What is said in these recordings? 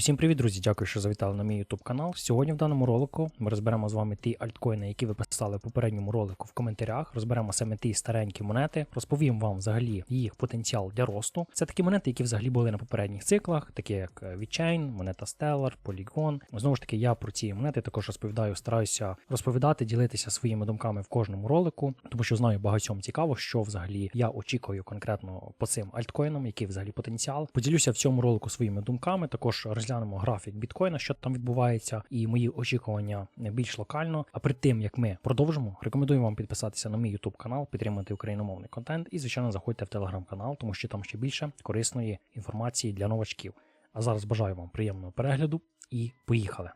Усім привіт, друзі! Дякую, що завітали на мій YouTube канал. Сьогодні в даному ролику ми розберемо з вами ті альткоїни, які ви писали в попередньому ролику в коментарях. Розберемо саме ті старенькі монети. Розповім вам взагалі їх потенціал для росту. Це такі монети, які взагалі були на попередніх циклах, такі як е, VeChain, монета Stellar, Polygon. Знову ж таки, я про ці монети також розповідаю, стараюся розповідати, ділитися своїми думками в кожному ролику, тому що знаю багатьом цікаво, що взагалі я очікую конкретно по цим альткоїнам, який взагалі потенціал. Поділюся в цьому ролику своїми думками. Також розглянемо графік біткоїна, що там відбувається, і мої очікування більш локально. А при тим як ми продовжимо, рекомендую вам підписатися на мій YouTube канал, підтримати україномовний контент і, звичайно, заходьте в телеграм-канал, тому що там ще більше корисної інформації для новачків. А зараз бажаю вам приємного перегляду і поїхали.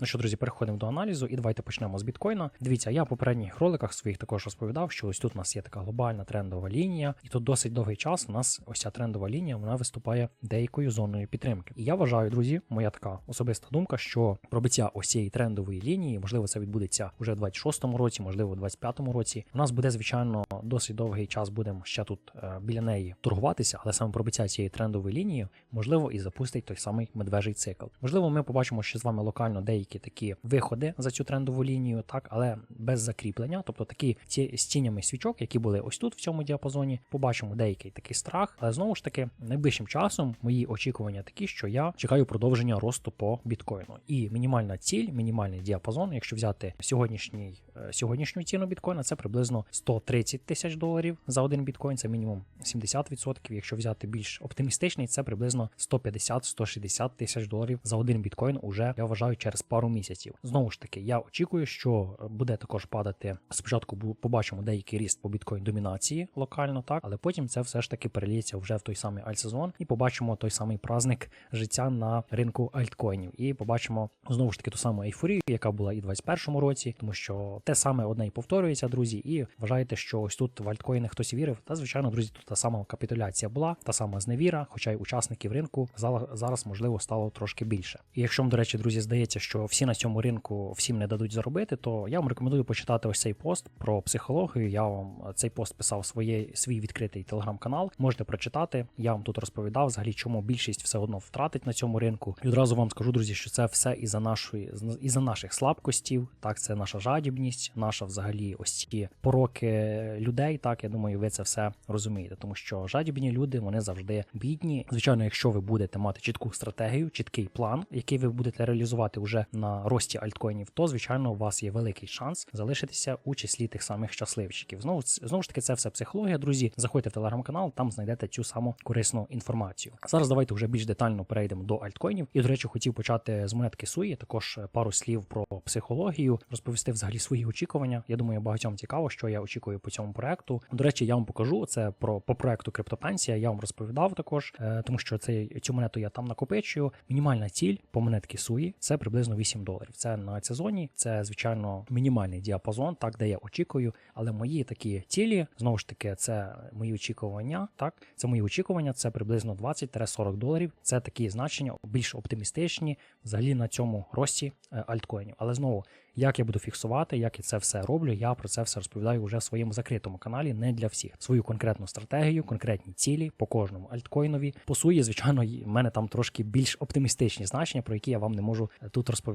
Ну що, друзі, переходимо до аналізу і давайте почнемо з біткоїна. Дивіться, я в попередніх роликах своїх також розповідав, що ось тут у нас є така глобальна трендова лінія, і тут досить довгий час у нас ось ця трендова лінія вона виступає деякою зоною підтримки. І я вважаю, друзі, моя така особиста думка, що пробиття ось цієї трендової лінії, можливо, це відбудеться вже в 26-му році, можливо, в 25-му році. У нас буде, звичайно, досить довгий час будемо ще тут е, біля неї торгуватися, але саме пробиття цієї трендової лінії, можливо, і запустить той самий медвежий цикл. Можливо, ми побачимо ще з вами локально деякі такі виходи за цю трендову лінію, так, але без закріплення, тобто такі ці з тінями свічок, які були ось тут в цьому діапазоні, побачимо деякий такий страх. Але знову ж таки, найближчим часом мої очікування такі, що я чекаю продовження росту по біткоїну. І мінімальна ціль, мінімальний діапазон, якщо взяти сьогоднішній е, сьогоднішню ціну біткоїна, це приблизно 130 тисяч доларів за один біткоін, це мінімум 70%. Якщо взяти більш оптимістичний, це приблизно 150-160 тисяч доларів за один біткоін. Уже я вважаю через пару місяців. Знову ж таки, я очікую, що буде також падати. Спочатку побачимо деякий ріст по біткоін домінації локально, так, але потім це все ж таки переліється вже в той самий альтсезон і побачимо той самий праздник життя на ринку альткоїнів. І побачимо знову ж таки ту саму ейфорію, яка була і в 2021 році, тому що те саме одне і повторюється, друзі. І вважаєте, що ось тут в альткоїни хтось вірив. Та звичайно, друзі, тут та сама капітуляція була, та сама зневіра, хоча й учасників ринку зараз можливо стало трошки більше. І якщо вам, до речі, друзі, здається, що всі на цьому ринку всім не дадуть заробити, то я вам рекомендую почитати ось цей пост про психологію. Я вам цей пост писав своє свій відкритий телеграм-канал. Можете прочитати. Я вам тут розповідав взагалі, чому більшість все одно втратить на цьому ринку. І одразу вам скажу, друзі, що це все із-за нашої із-за наших слабкостів. Так, це наша жадібність, наша взагалі ось ці пороки людей. Так, я думаю, ви це все розумієте, тому що жадібні люди вони завжди бідні. Звичайно, якщо ви будете мати чітку стратегію, чіткий план, який ви будете реалізувати вже на рості альткоїнів, то звичайно у вас є великий шанс залишитися у числі тих самих щасливчиків. Знову знову ж таки, це все психологія, друзі. Заходьте в телеграм-канал, там знайдете цю саму корисну інформацію. Зараз давайте вже більш детально перейдемо до альткоїнів. І, до речі, хотів почати з монетки Суї. Також пару слів про психологію, розповісти взагалі свої очікування. Я думаю, багатьом цікаво, що я очікую по цьому проекту. До речі, я вам покажу це про по проекту Криптопенсія. Я вам розповідав також, е, тому що цей цю монету я там накопичую. Мінімальна ціль по монетки Суї це приблизно 8 доларів. Це на сезоні. Це звичайно мінімальний діапазон, так де я очікую. Але мої такі цілі знову ж таки, це мої очікування. Так, це мої очікування. Це приблизно 20-40 доларів. Це такі значення більш оптимістичні взагалі на цьому рості е, альткоїнів. Але знову, як я буду фіксувати, як я це все роблю, я про це все розповідаю вже в своєму закритому каналі, не для всіх. Свою конкретну стратегію, конкретні цілі по кожному альткоїнові. По суї, звичайно, в мене там трошки більш оптимістичні значення, про які я вам не можу е, тут розповідати.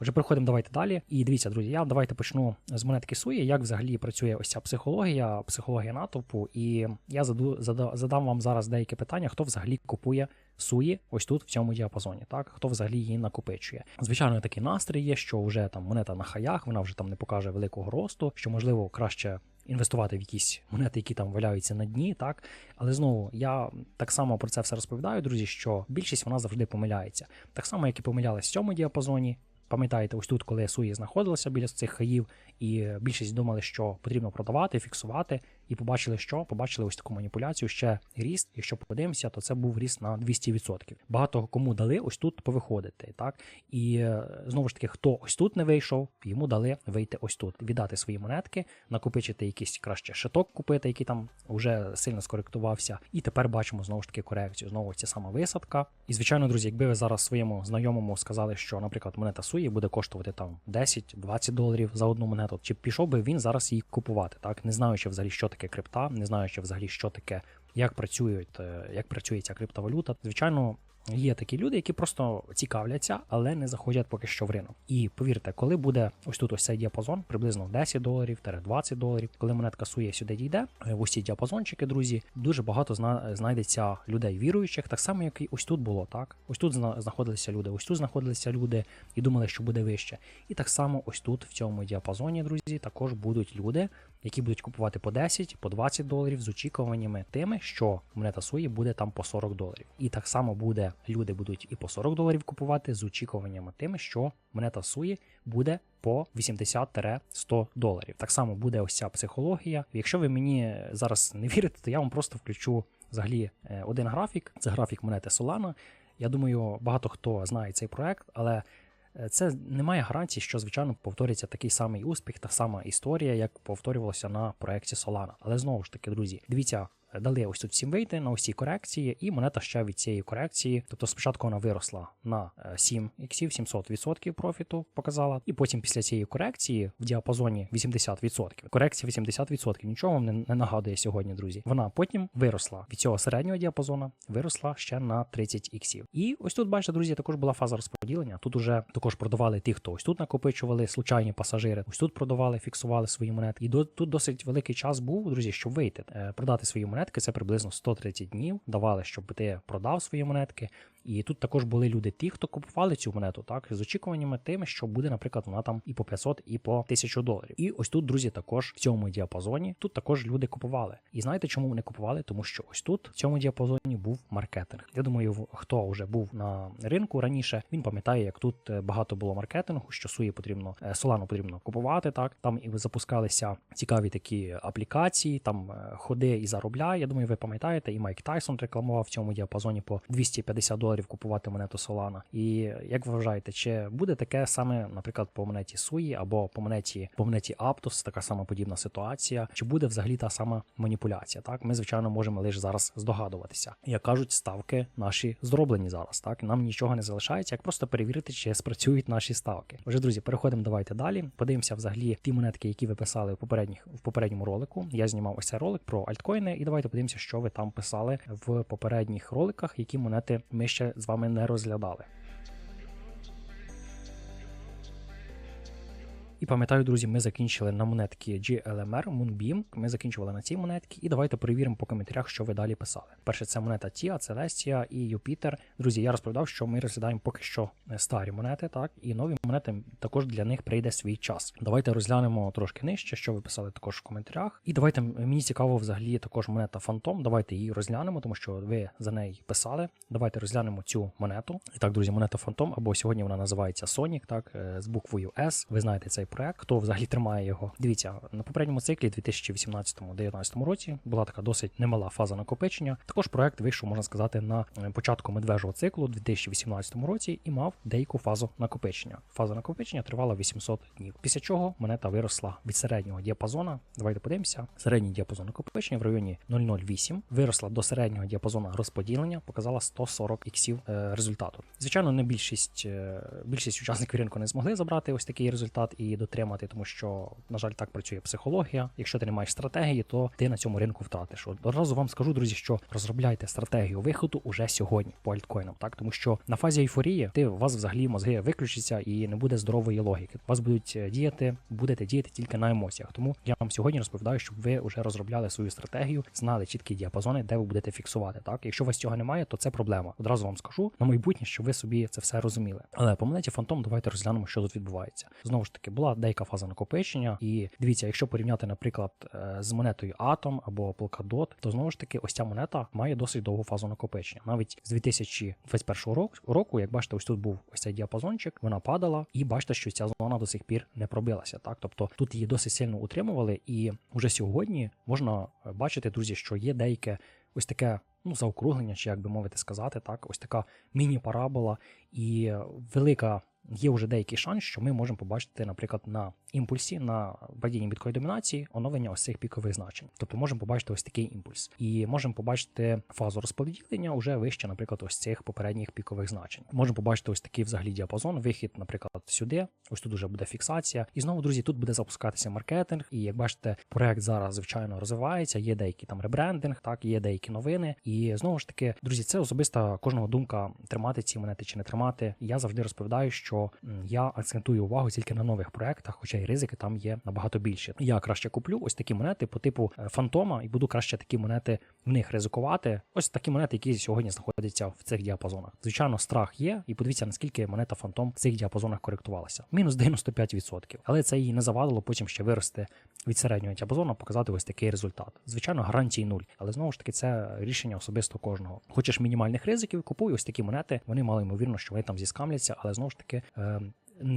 Отже, переходимо давайте далі. І дивіться, друзі, я давайте почну з монетки Суї, як взагалі працює ось ця психологія, психологія натовпу. І я заду, зада, задам вам зараз деякі питання, хто взагалі купує суї ось тут в цьому діапазоні, так хто взагалі її накопичує. Звичайно, такий настрій є, що вже там монета на хаях, вона вже там не покаже великого росту, що можливо краще. Інвестувати в якісь монети, які там валяються на дні, так але знову я так само про це все розповідаю, друзі. Що більшість вона завжди помиляється, так само, як і помилялась в цьому діапазоні. Пам'ятаєте, ось тут, коли Суї знаходилася біля цих хаїв, і більшість думали, що потрібно продавати, фіксувати, і побачили, що побачили ось таку маніпуляцію. Ще ріст. Якщо подивимося, то це був ріст на 200%. Багато кому дали ось тут повиходити. Так і е, знову ж таки, хто ось тут не вийшов, йому дали вийти ось тут, віддати свої монетки, накопичити якийсь краще шиток, купити, який там вже сильно скоректувався. І тепер бачимо знову ж таки корекцію. Знову ця сама висадка. І звичайно, друзі, якби ви зараз своєму знайомому сказали, що, наприклад, монета Суї буде коштувати там 10-20 доларів за одну монету, чи пішов би він зараз її купувати, так не знаючи взагалі, що таке крипта, не знаючи взагалі, що таке як працюють, е, як працює ця криптовалюта. Звичайно. Є такі люди, які просто цікавляться, але не заходять поки що в ринок. І повірте, коли буде ось тут ось цей діапазон, приблизно 10 доларів, 20 доларів, коли монетка сує сюди дійде, е, в ось ці діапазончики, друзі, дуже багато зна- знайдеться людей віруючих, так само, як і ось тут було, так? Ось тут зна- знаходилися люди, ось тут знаходилися люди і думали, що буде вище. І так само ось тут, в цьому діапазоні, друзі, також будуть люди, які будуть купувати по 10, по 20 доларів з очікуваннями тими, що монета суї буде там по 40 доларів. І так само буде люди будуть і по 40 доларів купувати з очікуваннями тими, що монета суї буде по 80-100 доларів. Так само буде ось ця психологія. Якщо ви мені зараз не вірите, то я вам просто включу взагалі е, один графік. Це графік монети Solana. Я думаю, багато хто знає цей проект, але це не має гарантії, що звичайно повториться такий самий успіх, та сама історія, як повторювалося на проекті Solana. Але знову ж таки, друзі, дивіться. Е, Дали ось тут всім вийти на ці корекції, і монета ще від цієї корекції. Тобто спочатку вона виросла на е, 7 іксів, 700% профіту показала, і потім після цієї корекції в діапазоні 80%. Корекція 80%. Нічого вам не, не нагадує сьогодні, друзі. Вона потім виросла від цього середнього діапазону, виросла ще на 30 іксів. І ось тут, бачите, друзі, також була фаза розподілення. Тут уже також продавали ті, хто ось тут накопичували случайні пасажири. Ось тут продавали, фіксували свої монетки. І до, тут досить великий час був, друзі, щоб вийти, е, продати свої монетки. Це приблизно 130 днів. Давали, щоб ти продав свої монетки. І тут також були люди, ті, хто купували цю монету, так з очікуваннями тими, що буде, наприклад, вона там і по 500, і по 1000 доларів. І ось тут, друзі, також в цьому діапазоні тут також люди купували. І знаєте, чому вони купували? Тому що ось тут в цьому діапазоні був маркетинг. Я думаю, хто вже був на ринку раніше, він пам'ятає, як тут е, багато було маркетингу, що суї потрібно е, солану потрібно купувати. Так там і запускалися цікаві такі аплікації, там е, ходи і заробляй. Я думаю, ви пам'ятаєте, і Майк Тайсон рекламував в цьому діапазоні по 250 доларів купувати монету Solana. І як ви вважаєте, чи буде таке саме, наприклад, по монеті Суї або по монеті по монеті Aptos, така сама подібна ситуація, чи буде взагалі та сама маніпуляція? Так, ми звичайно можемо лише зараз здогадуватися. Як кажуть, ставки наші зроблені зараз. Так, нам нічого не залишається, як просто перевірити, чи спрацюють наші ставки. Отже, друзі, переходимо давайте далі. Подивимося взагалі ті монетки, які ви писали в попередніх в попередньому ролику. Я знімав ось цей ролик про альткоїни, і давайте подивимося, що ви там писали в попередніх роликах, які монети ми ще з вами не розглядали. І пам'ятаю, друзі, ми закінчили на монетки GLMR, Moonbeam. Ми закінчували на цій монетці. І давайте перевіримо по коментарях, що ви далі писали. Перше, це монета Tia, Celestia і Юпітер. Друзі, я розповідав, що ми розглядаємо поки що е, старі монети, так і нові монети також для них прийде свій час. Давайте розглянемо трошки нижче, що ви писали також в коментарях. І давайте мені цікаво взагалі також монета Phantom. Давайте її розглянемо, тому що ви за неї писали. Давайте розглянемо цю монету. І так, друзі, монета Phantom, або сьогодні вона називається Sonic, так е, з буквою S. Ви знаєте цей проект, хто взагалі тримає його. Дивіться, на попередньому циклі 2018-2019 році була така досить немала фаза накопичення. Також проект вийшов, можна сказати, на початку медвежого циклу у 2018 році і мав деяку фазу накопичення. Фаза накопичення тривала 800 днів. Після чого монета виросла від середнього діапазона. Давайте подивимося. Середній діапазон накопичення в районі 0,08 виросла до середнього діапазону розподілення, показала 140 іксів е, результату. Звичайно, не більшість е, більшість учасників ринку не змогли забрати ось такий результат і дотримати, тому що, на жаль, так працює психологія. Якщо ти не маєш стратегії, то ти на цьому ринку втратиш. Одразу вам скажу, друзі, що розробляйте стратегію виходу уже сьогодні по альткоїнам, так тому що на фазі ейфорії ти у вас взагалі мозги виключаться і не буде здорової логіки. Вас будуть е, діяти, будете діяти тільки на емоціях. Тому я вам сьогодні розповідаю, щоб ви вже розробляли свою стратегію, знали чіткі діапазони, де ви будете фіксувати. Так, якщо у вас цього немає, то це проблема. Одразу вам скажу на майбутнє, щоб ви собі це все розуміли. Але по Фантом давайте розглянемо, що тут відбувається. Знову ж таки, була деяка фаза накопичення, і дивіться, якщо порівняти, наприклад, е, з монетою Atom або Polkadot, то знову ж таки, ось ця монета має досить довгу фазу накопичення. Навіть з 2021 року, як бачите, ось тут був ось цей діапазончик, вона падала, і бачите, що ця зона до сих пір не пробилася. Так, тобто тут її досить сильно утримували, і вже сьогодні можна е, бачити, друзі, що є деяке ось таке. Ну, заокруглення, чи як би мовити сказати, так, ось така міні-парабола і велика є вже деякий шанс, що ми можемо побачити, наприклад, на імпульсі на падінні біткої домінації оновлення ось цих пікових значень. Тобто можемо побачити ось такий імпульс, і можемо побачити фазу розподілення вже вище, наприклад, ось цих попередніх пікових значень. Можемо побачити ось такий взагалі діапазон, вихід, наприклад, сюди. Ось тут вже буде фіксація. І знову, друзі, тут буде запускатися маркетинг. І як бачите, проект зараз звичайно розвивається. Є деякий там ребрендинг, так є деякі новини. І знову ж таки, друзі, це особиста кожного думка тримати ці монети чи не тримати. Я завжди розповідаю, що м, я акцентую увагу тільки на нових проектах, хоча й ризики там є набагато більші. Я краще куплю ось такі монети по типу е, фантома, і буду краще такі монети в них ризикувати. Ось такі монети, які сьогодні знаходяться в цих діапазонах. Звичайно, страх є, і подивіться, наскільки монета фантом в цих діапазонах коректувалася. Мінус 95%. Але це їй не завадило потім ще вирости від середнього діапазону, показати ось такий результат. Звичайно, гарантії нуль, але знову ж таки це рішення особисто кожного. Хочеш мінімальних ризиків, купуй ось такі монети. Вони мали ймовірно, що вони там зіскамляться, але знову ж таки е,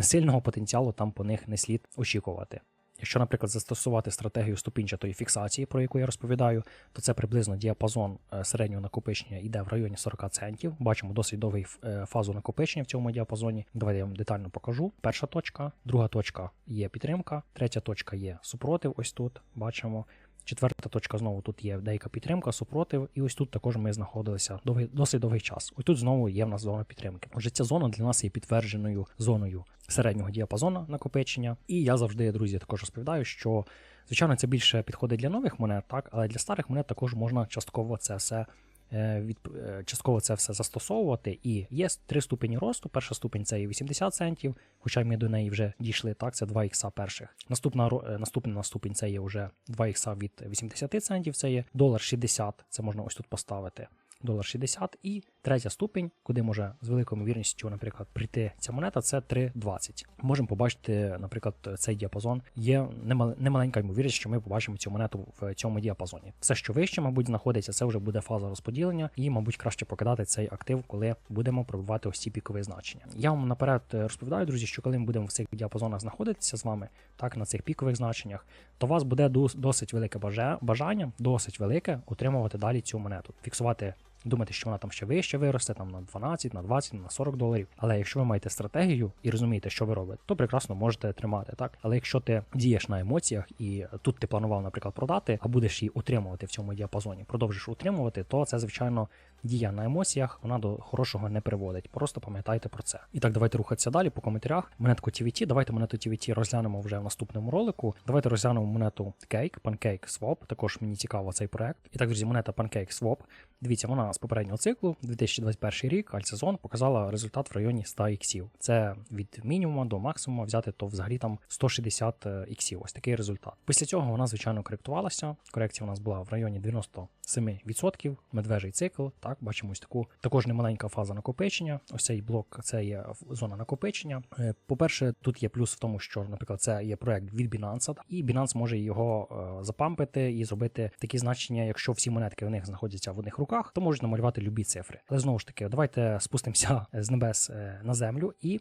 сильного потенціалу там по них не слід очікувати. Якщо, наприклад, застосувати стратегію ступінчатої фіксації, про яку я розповідаю, то це приблизно діапазон е, середнього накопичення йде в районі 40 центів. Бачимо досить довгий е, фазу накопичення в цьому діапазоні. Давайте я вам детально покажу. Перша точка, друга точка є підтримка, третя точка є супротив. Ось тут бачимо. Четверта точка знову тут є деяка підтримка, супротив, і ось тут також ми знаходилися довгий, досить довгий час. Ось тут знову є в нас зона підтримки. Отже, ця зона для нас є підтвердженою зоною середнього діапазону накопичення. І я завжди, друзі, також розповідаю, що звичайно це більше підходить для нових монет, так, але для старих монет також можна частково це все. Е, е, частково це все застосовувати, і є три ступені росту. Перша ступень це є 80 центів, хоча ми до неї вже дійшли. Так, це 2 ікса перших. Наступна е, наступна ступінь це є вже 2 ікса від 80 центів. Це є долар 60, Це можна ось тут поставити. Долар 60 і третя ступень, куди може з великою ймовірністю, наприклад, прийти ця монета, це 3,20. Можемо побачити, наприклад, цей діапазон. Є немал- немаленька ймовірність, що ми побачимо цю монету в цьому діапазоні. Все, що вище, мабуть, знаходиться, це вже буде фаза розподілення, і, мабуть, краще покидати цей актив, коли будемо пробивати ось ці пікові значення. Я вам наперед е, розповідаю, друзі, що коли ми будемо в цих діапазонах знаходитися з вами, так на цих пікових значеннях, то у вас буде досить велике бажання, досить велике отримувати далі цю монету, фіксувати думати, що вона там ще вище виросте, там на 12, на 20, на 40 доларів. Але якщо ви маєте стратегію і розумієте, що ви робите, то прекрасно можете тримати так. Але якщо ти дієш на емоціях і тут ти планував, наприклад, продати, а будеш її утримувати в цьому діапазоні, продовжиш утримувати, то це звичайно. Дія на емоціях вона до хорошого не приводить. Просто пам'ятайте про це. І так, давайте рухатися далі по коментарях. Монетку TVT, давайте монету TVT розглянемо вже в наступному ролику. Давайте розглянемо монету Cake, Pancake Swap. Також мені цікаво цей проект. І так, друзі, монета Pancake Swap. Дивіться, вона з попереднього циклу, 2021 рік, альтсезон, показала результат в районі 100 іксів. Це від мінімуму до максимуму взяти, то взагалі там 160 іксів. Ось такий результат. Після цього вона, звичайно, коректувалася. Корекція у нас була в районі 97%. Медвежий цикл. Так, бачимо ось таку також немаленька фаза накопичення. Ось цей блок це є зона накопичення. Е, По-перше, тут є плюс в тому, що, наприклад, це є проект від Binance, і Binance може його е, запампити і зробити такі значення, якщо всі монетки в них знаходяться в одних руках, то можуть намалювати любі цифри. Але знову ж таки, давайте спустимося з небес е, на землю і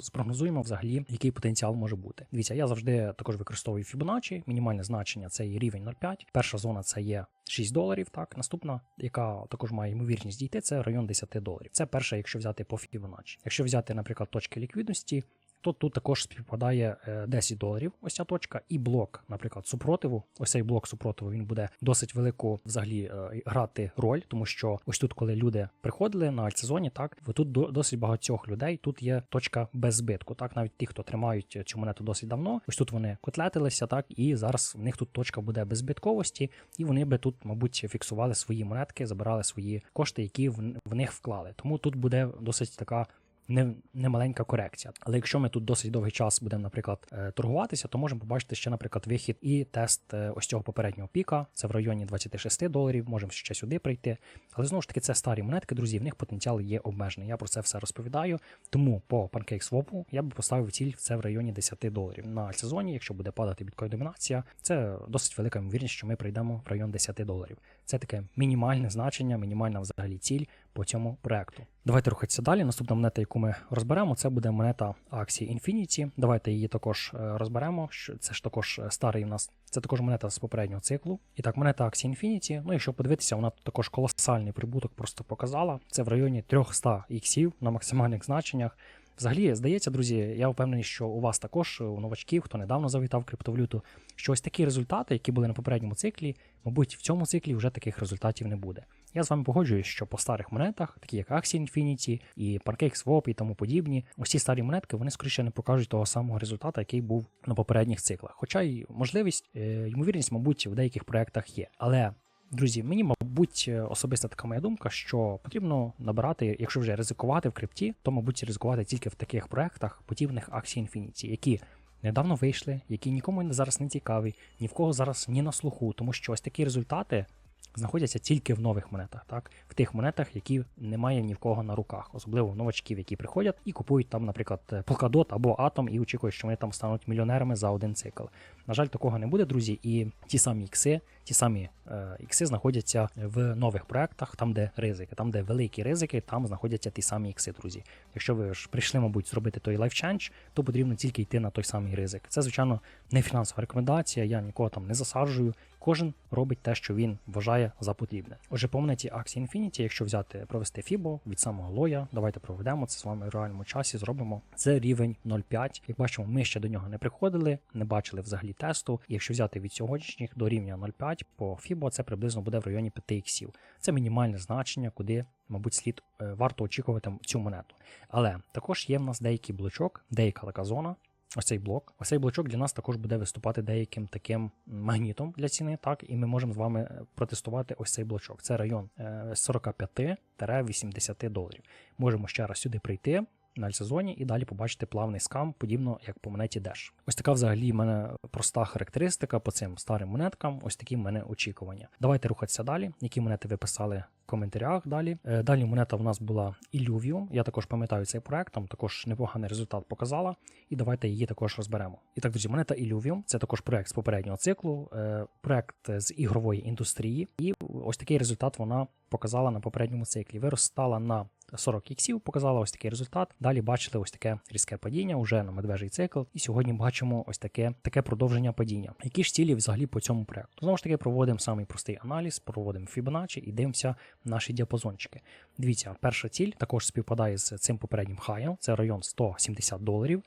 спрогнозуємо взагалі, який потенціал може бути. Дивіться, я завжди також використовую Fibonacci. Мінімальне значення це є рівень 0,5. Перша зона це є 6 доларів. Так, наступна, яка також має ймовірність дійти, це район 10 доларів. Це перша, якщо взяти по Fibonacci. Якщо взяти, наприклад, точки ліквідності, то тут також співпадає е, 10 доларів. Ось ця точка, і блок, наприклад, супротиву. Ось цей блок супротиву він буде досить велику взагалі е, грати роль, тому що ось тут, коли люди приходили на альтсезоні, так тут до- досить багатьох людей. Тут є точка без збитку. Так, навіть ті, хто тримають цю монету досить давно. Ось тут вони котлетилися, так, і зараз в них тут точка буде беззбитковості, і вони би тут, мабуть, фіксували свої монетки, забирали свої кошти, які в них вклали. Тому тут буде досить така не, немаленька корекція. Але якщо ми тут досить довгий час будемо, наприклад, е, торгуватися, то можемо побачити ще, наприклад, вихід і тест е, ось цього попереднього піка. Це в районі 26 доларів. Можемо ще сюди прийти. Але знову ж таки, це старі монетки, друзі. В них потенціал є обмежений. Я про це все розповідаю. Тому по PancakeSwap я би поставив ціль це в районі 10 доларів. На сезоні, якщо буде падати біткоін домінація, це досить велика ймовірність, що ми прийдемо в район 10 доларів. Це таке мінімальне значення, мінімальна взагалі ціль по цьому проекту. Давайте рухатися далі. Наступна монета, яку ми розберемо, це буде монета акції Infinity. Давайте її також е, розберемо. Це ж також е, старий у нас. Це також монета з попереднього циклу. І так, монета акції Infinity. Ну, якщо подивитися, вона також колосальний прибуток просто показала. Це в районі 300 іксів на максимальних значеннях. Взагалі, здається, друзі, я впевнений, що у вас також, у новачків, хто недавно завітав криптовалюту, що ось такі результати, які були на попередньому циклі, мабуть, в цьому циклі вже таких результатів не буде. Я з вами погоджуюсь, що по старих монетах, такі як Axie Infinity і PancakeSwap і тому подібні, ці старі монетки вони скоріше не покажуть того самого результату, який був на попередніх циклах. Хоча й можливість, е, ймовірність, мабуть, в деяких проєктах є. Але Друзі, мені, мабуть, особиста така моя думка, що потрібно набирати, якщо вже ризикувати в крипті, то, мабуть, ризикувати тільки в таких проектах подібних Axie Infinity, які недавно вийшли, які нікому зараз не цікаві, ні в кого зараз ні на слуху, тому що ось такі результати знаходяться тільки в нових монетах, так в тих монетах, які немає ні в кого на руках, особливо новачків, які приходять і купують там, наприклад, Polkadot або Atom і очікують, що вони там стануть мільйонерами за один цикл. На жаль, такого не буде, друзі, і ті самі ікси, ті самі е, ікси знаходяться в нових проектах, там, де ризики, там, де великі ризики, там знаходяться ті самі ікси, друзі. Якщо ви ж прийшли, мабуть, зробити той лайфченж, то потрібно тільки йти на той самий ризик. Це, звичайно, не фінансова рекомендація, я нікого там не засаджую. Кожен робить те, що він вважає за потрібне. Отже, по монеті Axie Infinity, якщо взяти провести FIBO від самого лоя, давайте проведемо це з вами в реальному часі. Зробимо це рівень 0,5. Як бачимо, ми ще до нього не приходили, не бачили взагалі тесту. І якщо взяти від сьогоднішніх до рівня 0,5 по FIBO, це приблизно буде в районі 5 іксів. Це мінімальне значення, куди, мабуть, слід е, варто очікувати цю монету. Але також є в нас деякий блочок, деяка лаказона. Ось цей блок. Ось цей блочок для нас також буде виступати деяким таким магнітом для ціни. Так, і ми можемо з вами е, протестувати ось цей блочок. Це район 45-80 е, доларів. Можемо ще раз сюди прийти на альсезоні і далі побачити плавний скам, подібно як по монеті Dash. Ось така взагалі в мене проста характеристика по цим старим монеткам. Ось такі в мене очікування. Давайте рухатися далі. Які монети ви писали в коментарях далі. Е, далі монета в нас була Illuvium. Я також пам'ятаю цей проект, там також непоганий результат показала. І давайте її також розберемо. І так, друзі, монета Illuvium це також проект з попереднього циклу, е, проект з ігрової індустрії. І ось такий результат вона показала на попередньому циклі. Виростала на 40 іксів, показала ось такий результат. Далі бачили ось таке різке падіння вже на медвежий цикл. І сьогодні бачимо ось таке таке продовження падіння. Які ж цілі взагалі по цьому проекту? Знову ж таки, проводимо самий простий аналіз, проводимо Fibonacci і дивимося наші діапазончики. Дивіться, перша ціль також співпадає з цим попереднім хаєм, це район 170 доларів.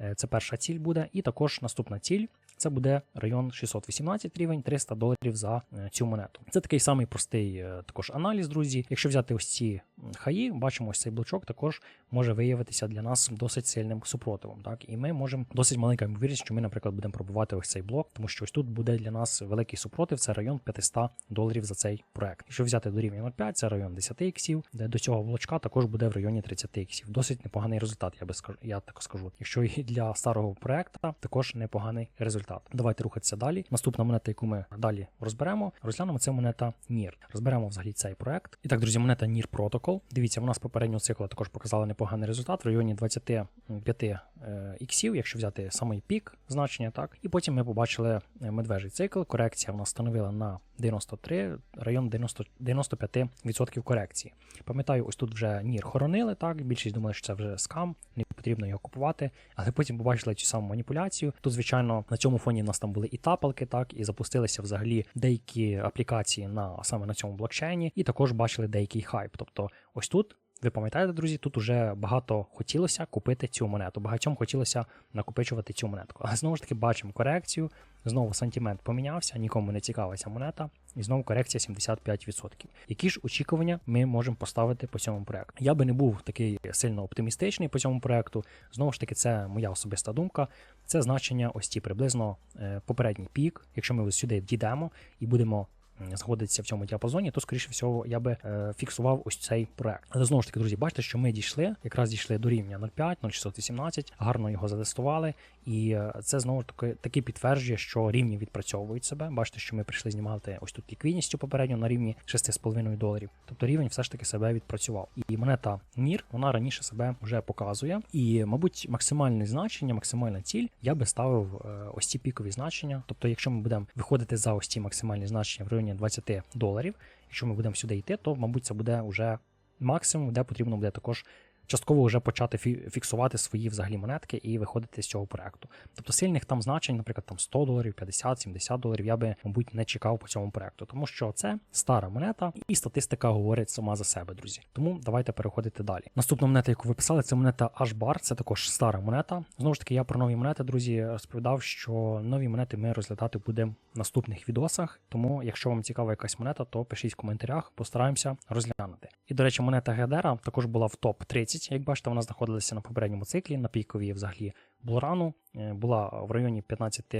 Е, це перша ціль буде. І також наступна ціль це буде район 618 рівень, 300 доларів за е, цю монету. Це такий самий простий е, також аналіз, друзі. Якщо взяти ось ці хаї, бачимо, ось цей блочок також може виявитися для нас досить сильним супротивом. Так, І ми можемо досить маленька ймовірність, що ми, наприклад, будемо пробувати ось цей блок, тому що ось тут буде для нас великий супротив, це район 500 доларів за цей проект. Якщо взяти до рівня 0,5, це район 10 іксів, де до цього блочка також буде в районі 30 іксів. Досить непоганий результат, я би скажу, я так скажу. Якщо і для старого проекту також непоганий результат. Давайте рухатися далі. Наступна монета, яку ми далі розберемо, розглянемо це монета NIR. Розберемо взагалі цей проект. І так, друзі, монета NIR Protocol. Дивіться, вона з попереднього циклу також показала непоганий результат в районі 25 е, іксів, якщо взяти самий пік значення, так. І потім ми побачили е, медвежий цикл. Корекція в нас становила на 93, район 90, 95% корекції. Пам'ятаю, ось тут вже Нір хоронили, так. Більшість думали, що це вже скам, не потрібно його купувати. Але потім побачили цю саму маніпуляцію. Тут, звичайно, на цьому фоні в нас там були і тапалки, так, і запустилися взагалі деякі аплікації на саме на цьому блокчейні, і також бачили деякий хайп. Тобто, ось тут. Ви пам'ятаєте, друзі, тут уже багато хотілося купити цю монету. Багатьом хотілося накопичувати цю монетку. Але знову ж таки бачимо корекцію. Знову сантимент помінявся, нікому не цікава ця монета. І знову корекція 75%. Які ж очікування ми можемо поставити по цьому проекту? Я би не був такий сильно оптимістичний по цьому проекту. Знову ж таки, це моя особиста думка. Це значення ось ті приблизно е, попередній пік. Якщо ми сюди дійдемо і будемо знаходиться в цьому діапазоні, то, скоріше всього, я би е, фіксував ось цей проект. Але знову ж таки, друзі, бачите, що ми дійшли, якраз дійшли до рівня 0,5, 0,618, гарно його затестували. І е, це знову ж таки таки підтверджує, що рівні відпрацьовують себе. Бачите, що ми прийшли знімати ось тут ліквідністю попередньо на рівні 6,5 доларів. Тобто рівень все ж таки себе відпрацював. І монета NIR, вона раніше себе вже показує. І, мабуть, максимальне значення, максимальна ціль я би ставив е, ось ці пікові значення. Тобто, якщо ми будемо виходити за ось ці максимальні значення в районі 20 доларів. Якщо ми будемо сюди йти, то, мабуть, це буде вже максимум, де потрібно буде також частково вже почати фіксувати свої взагалі монетки і виходити з цього проекту. Тобто сильних там значень, наприклад, там 100 доларів, 50, 70 доларів, я би, мабуть, не чекав по цьому проекту, тому що це стара монета, і статистика говорить сама за себе, друзі. Тому давайте переходити далі. Наступна монета, яку ви писали, це монета Ashbar, це також стара монета. Знову ж таки, я про нові монети, друзі, розповідав, що нові монети ми розглядати будемо в наступних відосах. Тому, якщо вам цікава якась монета, то пишіть в коментарях, постараємося розглянути. І до речі, монета Гедера також була в топ 30 Як бачите, вона знаходилася на попередньому циклі, на піковій взагалі булрану. Е, Була в районі 15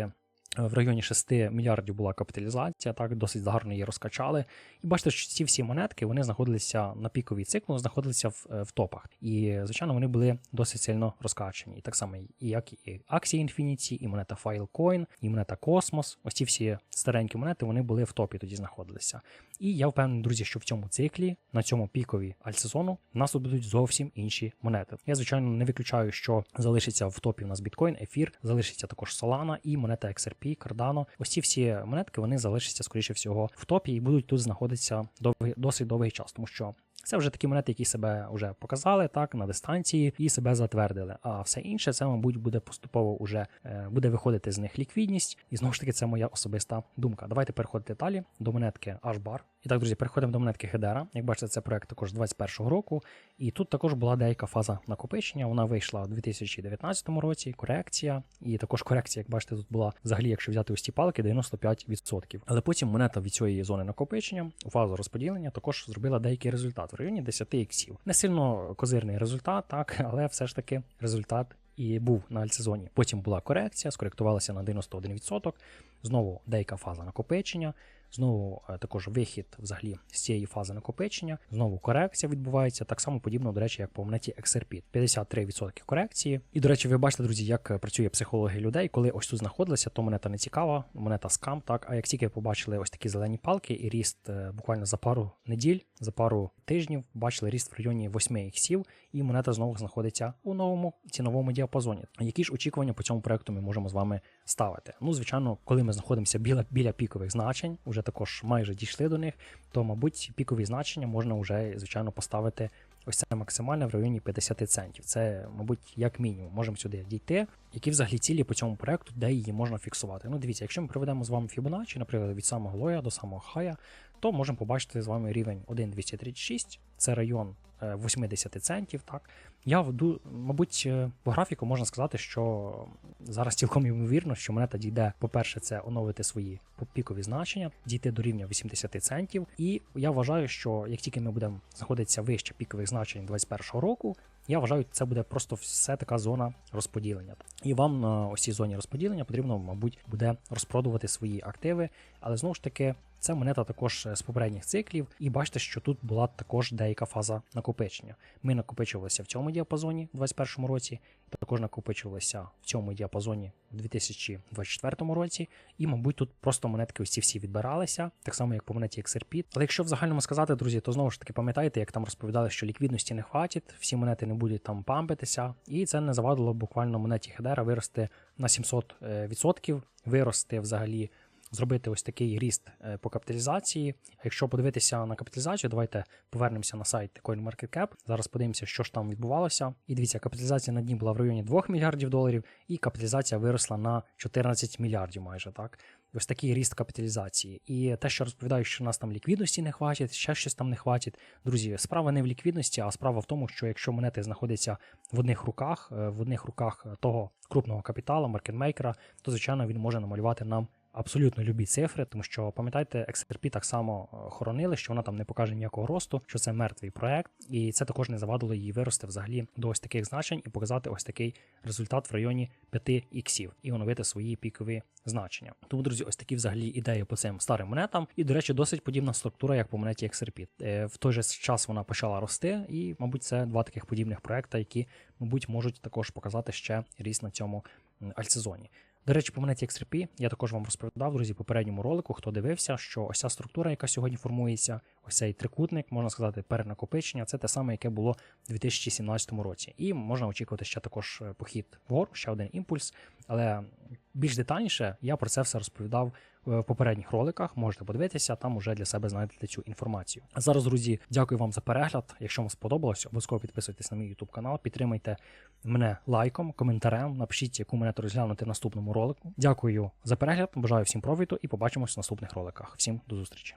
в районі 6 мільярдів була капіталізація, так досить гарно її розкачали. І бачите, що ці всі монетки вони знаходилися на піковій циклу, знаходилися в, е, в топах. І, звичайно, вони були досить сильно розкачені. І так само, і як і акції Infinity, і монета Filecoin, і монета Cosmos. Ось ці всі старенькі монети вони були в топі, тоді знаходилися. І я впевнений, друзі, що в цьому циклі, на цьому пікові альтсезону, у нас тут будуть зовсім інші монети. Я, звичайно, не виключаю, що залишиться в топі у нас біткоін, ефір, залишиться також Solana і монета XRP, Cardano. Ось ці всі монетки вони залишаться, скоріше всього, в топі і будуть тут знаходитися довгий, досить довгий час, тому що. Це вже такі монети, які себе вже показали так на дистанції і себе затвердили. А все інше, це, мабуть, буде поступово уже е, буде виходити з них ліквідність. І знову ж таки, це моя особиста думка. Давайте переходити далі до монетки Ashbar. І так, друзі, переходимо до монетки Hedera. Як бачите, це проект також 21-го року. І тут також була деяка фаза накопичення. Вона вийшла у 2019 році. Корекція, і також корекція, як бачите, тут була взагалі, якщо взяти ці палки, 95%. Але потім монета від цієї зони накопичення у фазу розподілення також зробила деякий результат в районі 10 іксів. Не сильно козирний результат, так, але все ж таки результат. І був на альтсезоні. Потім була корекція, скоректувалася на 91%. Знову деяка фаза накопичення. Знову е, також вихід взагалі з цієї фази накопичення. Знову корекція відбувається. Так само подібно, до речі, як по монеті XRP. 53% корекції. І, до речі, ви бачите, друзі, як працює психологія людей. Коли ось тут знаходилися, то монета не цікава, монета скам. Так, а як тільки побачили ось такі зелені палки і ріст е, буквально за пару неділь, за пару тижнів, бачили ріст в районі 8 іксів, і монета знову знаходиться у новому ціновому діапазоні. Які ж очікування по цьому проекту ми можемо з вами ставити? Ну, звичайно, коли ми знаходимося біля біля пікових значень, вже також майже дійшли до них, то, мабуть, пікові значення можна вже, звичайно, поставити ось це максимальне в районі 50 центів. Це, мабуть, як мінімум, можемо сюди дійти. Які взагалі цілі по цьому проекту, де її можна фіксувати? Ну, дивіться, якщо ми проведемо з вами Fibonacci, наприклад, від самого лоя до самого хая, то можемо побачити з вами рівень 1,236, це район 80 центів. Так я вду, мабуть, е, по графіку можна сказати, що зараз цілком ймовірно, що монета дійде, по-перше, це оновити свої пікові значення, дійти до рівня 80 центів. І я вважаю, що як тільки ми будемо знаходитися вище пікових значень 2021 року. Я вважаю, це буде просто все така зона розподілення. І вам на ось цій зоні розподілення потрібно, мабуть, буде розпродувати свої активи, але знову ж таки. Це монета також з попередніх циклів, і бачите, що тут була також деяка фаза накопичення. Ми накопичувалися в цьому діапазоні у 2021 році, також накопичувалися в цьому діапазоні у 2024 році, і, мабуть, тут просто монетки ці всі відбиралися, так само як по монеті XRP. Але якщо в загальному сказати, друзі, то знову ж таки пам'ятаєте, як там розповідали, що ліквідності не хватить, всі монети не будуть там пампитися, і це не завадило буквально монеті Хедера вирости на 700%, вирости взагалі зробити ось такий ріст е, по капіталізації. Якщо подивитися на капіталізацію, давайте повернемося на сайт CoinMarketCap. Зараз подивимося, що ж там відбувалося. І дивіться, капіталізація на дні була в районі 2 мільярдів доларів, і капіталізація виросла на 14 мільярдів майже так. Ось такий ріст капіталізації. І те, що розповідають, що нас там ліквідності не хватить, ще щось там не хватить. Друзі, справа не в ліквідності, а справа в тому, що якщо монети знаходяться в одних руках, е, в одних руках того крупного капіталу, маркетмейкера, то звичайно він може намалювати нам абсолютно любі цифри, тому що пам'ятайте, XRP так само е, хоронили, що вона там не покаже ніякого росту, що це мертвий проект, і це також не завадило її вирости взагалі до ось таких значень і показати ось такий результат в районі 5 іксів і оновити свої пікові значення. Тому, друзі, ось такі взагалі ідеї по цим старим монетам. І, до речі, досить подібна структура, як по монеті XRP. Е, в той же час вона почала рости, і, мабуть, це два таких подібних проекта, які, мабуть, можуть також показати ще ріст на цьому альтсезоні. До речі, по монеті XRP я також вам розповідав, друзі, в попередньому ролику, хто дивився, що ось ця структура, яка сьогодні формується, ось цей трикутник, можна сказати, перенакопичення, це те саме, яке було в 2017 році. І можна очікувати ще також похід вгору, ще один імпульс. Але більш детальніше я про це все розповідав е, в попередніх роликах. Можете подивитися, там уже для себе знайдете цю інформацію. А зараз, друзі, дякую вам за перегляд. Якщо вам сподобалось, обов'язково підписуйтесь на мій YouTube канал, підтримайте мене лайком, коментарем. Напишіть, яку мене розглянути в наступному ролику. Дякую за перегляд. Бажаю всім провіду і побачимось в наступних роликах. Всім до зустрічі.